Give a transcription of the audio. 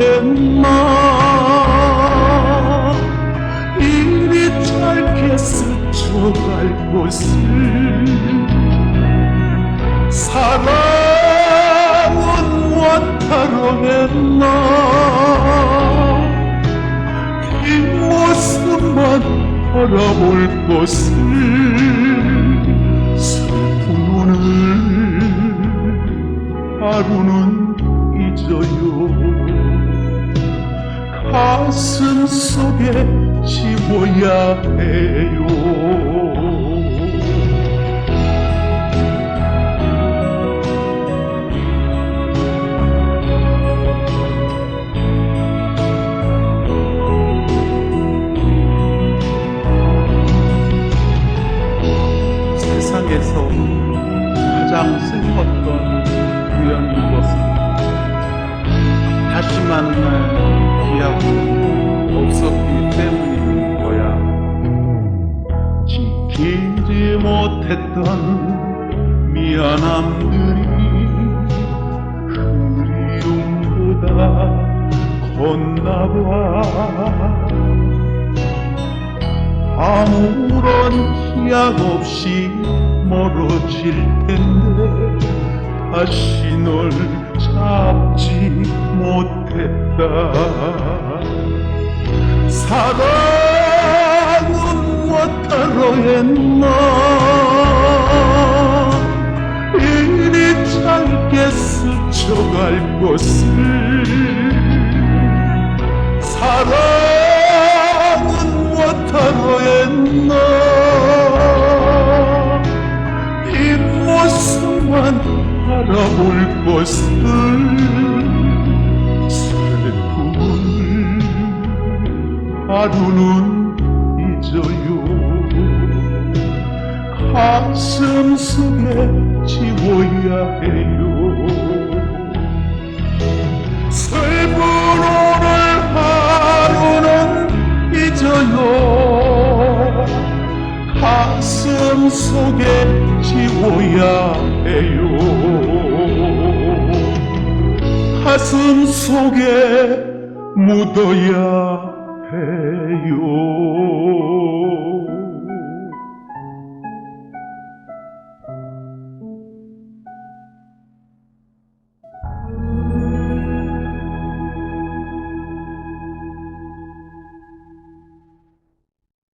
했나 이리 짧게 스쳐갈 곳을 사랑은 못하러 했나? 이 모습만 바라볼 것을 가슴 속에 지워야 해요. 세상에서 가장 했던 미안함들이 그리움보다 컸나봐. 아무런 기약 없이 멀어질 텐데 다시 널 잡지 못했다. 사랑은 못하러 했나 갈 것을 사랑은 못하러 했나 이 모습만 바라볼 것을 슬픔을 하루는 잊어요. 가슴 속에 지워야 해요 지워야 해요. 가슴 속에 묻어야 해요